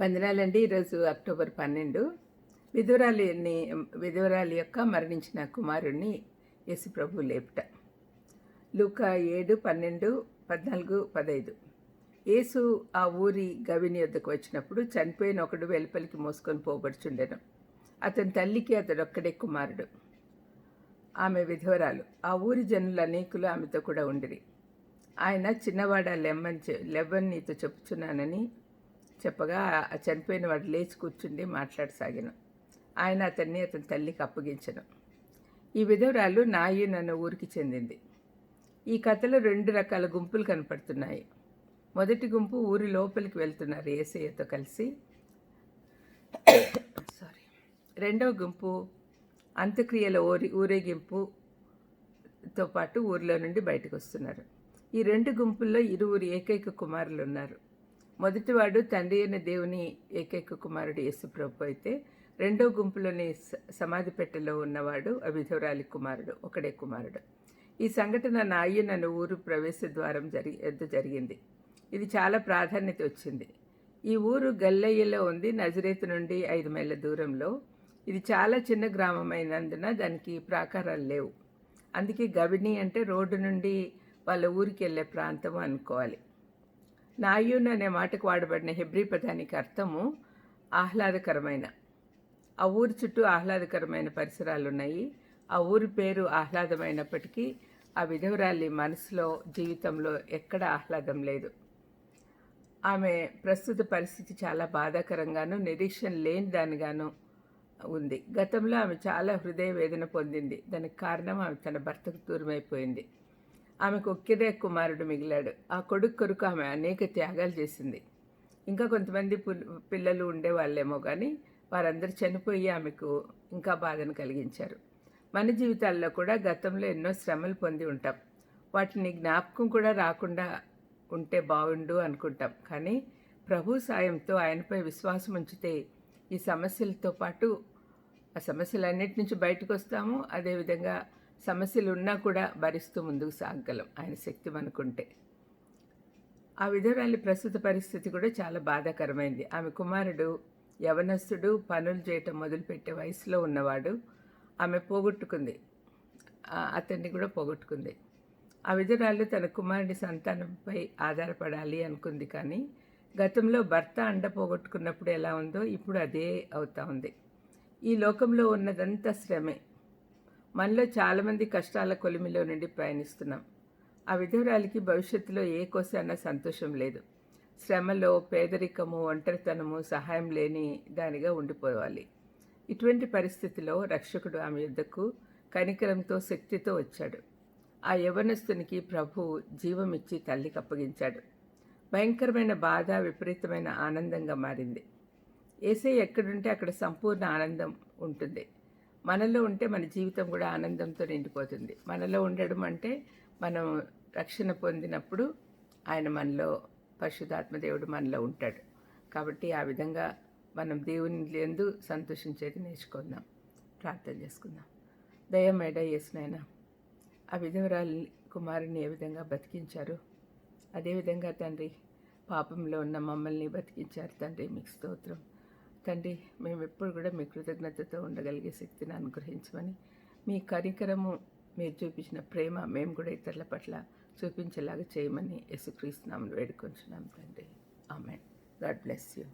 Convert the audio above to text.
వందనాలండి. ఈరోజు అక్టోబర్ పన్నెండు. విధురాలిని విధురాలి యొక్క మరణించిన కుమారుణ్ణి యేసు ప్రభు లేపుట. లూకా ఏడు పన్నెండు పద్నాలుగు పదైదు. యేసు ఆ ఊరి గవిని వద్దకు వచ్చినప్పుడు చనిపోయిన ఒకడు వెలుపలికి మోసుకొని పోబడుచుండెను. అతని తల్లికి అతడొక్కడే కుమారుడు. ఆమె విధవరాలు. ఆ ఊరి జనులు అనేకులు ఆమెతో కూడా ఉండిరి. ఆయన చిన్నవాడ లెమ్మని చె నీతో చెప్పుచున్నానని చెప్పగా చనిపోయిన వాడు లేచి కూర్చుండి మాట్లాడసాగాను. ఆయన అతన్ని అతని తల్లికి అప్పగించను. ఈ విధవరాలు నాయి నన్ను ఊరికి చెందింది. ఈ కథలో రెండు రకాల గుంపులు కనపడుతున్నాయి. మొదటి గుంపు ఊరి లోపలికి వెళ్తున్నారు ఏసయ్యతో కలిసి. సారీ రెండవ గుంపు అంత్యక్రియల ఊరి ఊరేగింపుతో పాటు ఊరిలో నుండి బయటకు వస్తున్నారు. ఈ రెండు గుంపుల్లో ఇరువురు ఏకైక కుమారులు ఉన్నారు. మొదటివాడు తండ్రి అయిన దేవుని ఏకైక కుమారుడు యేసుప్రభు అయితే రెండో గుంపులోని సమాధి పెట్టెలో ఉన్నవాడు అభిధవరాలి కుమారుడు ఒకడే కుమారుడు. ఈ సంఘటన నాయ్య నన్ను ఊరు ప్రవేశ ద్వారం జరిగి ఎద్దు జరిగింది. ఇది చాలా ప్రాధాన్యత వచ్చింది. ఈ ఊరు గల్లయ్యలో ఉంది నజరేత్ నుండి ఐదు మైళ్ళ దూరంలో. ఇది చాలా చిన్న గ్రామం అయినందున దానికి ప్రాకారాలు లేవు. అందుకే గవిని అంటే రోడ్డు నుండి వాళ్ళ ఊరికి వెళ్ళే ప్రాంతం అనుకోవాలి. నాయూన్ అనే మాటకు వాడబడిన హెబ్రి పదానికి అర్థము ఆహ్లాదకరమైన. ఆ ఊరి చుట్టూ ఆహ్లాదకరమైన పరిసరాలు ఉన్నాయి ఆ ఊరి పేరు ఆహ్లాదమైనప్పటికీ ఆ విధవరాలి మనసులో జీవితంలో ఎక్కడ ఆహ్లాదం లేదు. ఆమె ప్రస్తుత పరిస్థితి చాలా బాధాకరంగాను నిరీక్షణ లేని దానిగాను ఉంది. గతంలో ఆమె చాలా హృదయ వేదన పొందింది. దానికి కారణం ఆమె తన భర్తకు దూరమైపోయింది. ఆమెకు ఒక్కదే కుమారుడు మిగిలాడు. ఆ కొడుకు కొరకు ఆమె అనేక త్యాగాలు చేసింది. ఇంకా కొంతమంది పిల్లలు ఉండేవాళ్ళేమో కానీ వారందరూ చనిపోయి ఆమెకు ఇంకా బాధను కలిగించారు. మన జీవితాల్లో కూడా గతంలో ఎన్నో శ్రమలు పొంది ఉంటాం. వాటిని జ్ఞాపకం కూడా రాకుండా ఉంటే బాగుండు అనుకుంటాం. కానీ ప్రభు సాయంతో ఆయనపై విశ్వాసం ఉంచితే ఈ సమస్యలతో పాటు ఆ సమస్యలన్నిటి నుంచి బయటకు వస్తాము అదేవిధంగా సమస్యలు ఉన్నా కూడా భరిస్తూ ముందుకు సాగగలం ఆయన శక్తి అనుకుంటే ఆ విధురాలి ప్రస్తుత పరిస్థితి కూడా చాలా బాధాకరమైంది. ఆమె కుమారుడు యవనస్తుడు పనులు చేయటం మొదలుపెట్టే వయసులో ఉన్నవాడు ఆమె పోగొట్టుకుంది. అతన్ని కూడా పోగొట్టుకుంది. ఆ విధురాలు తన కుమారుడి సంతానంపై ఆధారపడాలి అనుకుంది కానీ గతంలో భర్త అండ పోగొట్టుకున్నప్పుడు ఎలా ఉందో ఇప్పుడు అదే అవుతా ఉంది. ఈ లోకంలో ఉన్నదంతా శ్రమే. మనలో చాలామంది కష్టాల కొలిమిలో నుండి ప్రయాణిస్తున్నాం. ఆ విధురాలికి భవిష్యత్తులో ఏ కోసాన సంతోషం లేదు. శ్రమలో పేదరికము ఒంటరితనము సహాయం లేని దానిగా ఉండిపోవాలి. ఇటువంటి పరిస్థితిలో రక్షకుడు ఆమె యుద్ధకు కనికరంతో శక్తితో వచ్చాడు. ఆ యవనస్తునికి ప్రభు జీవమిచ్చి తల్లికి అప్పగించాడు. భయంకరమైన బాధ విపరీతమైన ఆనందంగా మారింది. ఏసే ఎక్కడుంటే అక్కడ సంపూర్ణ ఆనందం ఉంటుంది. మనలో ఉంటే మన జీవితం కూడా ఆనందంతో నిండిపోతుంది. మనలో ఉండడం అంటే మనం రక్షణ పొందినప్పుడు ఆయన మనలో పరిశుధాత్మదేవుడు మనలో ఉంటాడు. కాబట్టి ఆ విధంగా మనం దేవుని ఎందు సంతోషించేది నేర్చుకుందాం. ప్రార్థన చేసుకుందాం. దయమేడ చేసినాయన ఆ విధవరాలి కుమారుని ఏ విధంగా బతికించారు? అదేవిధంగా తండ్రి పాపంలో ఉన్న మమ్మల్ని బతికించారు తండ్రి మీకు స్తోత్రం. తండ్రి మేము ఎప్పుడు కూడా మీ కృతజ్ఞతతో ఉండగలిగే శక్తిని అనుగ్రహించమని మీ కరికరము మీరు చూపించిన ప్రేమ మేము కూడా ఇతరుల పట్ల చూపించేలాగా చేయమని యేసుక్రీస్తున్నాము వేడుకొంచున్నాం తండ్రి. ఆమె గాడ్ బ్లెస్ యూ.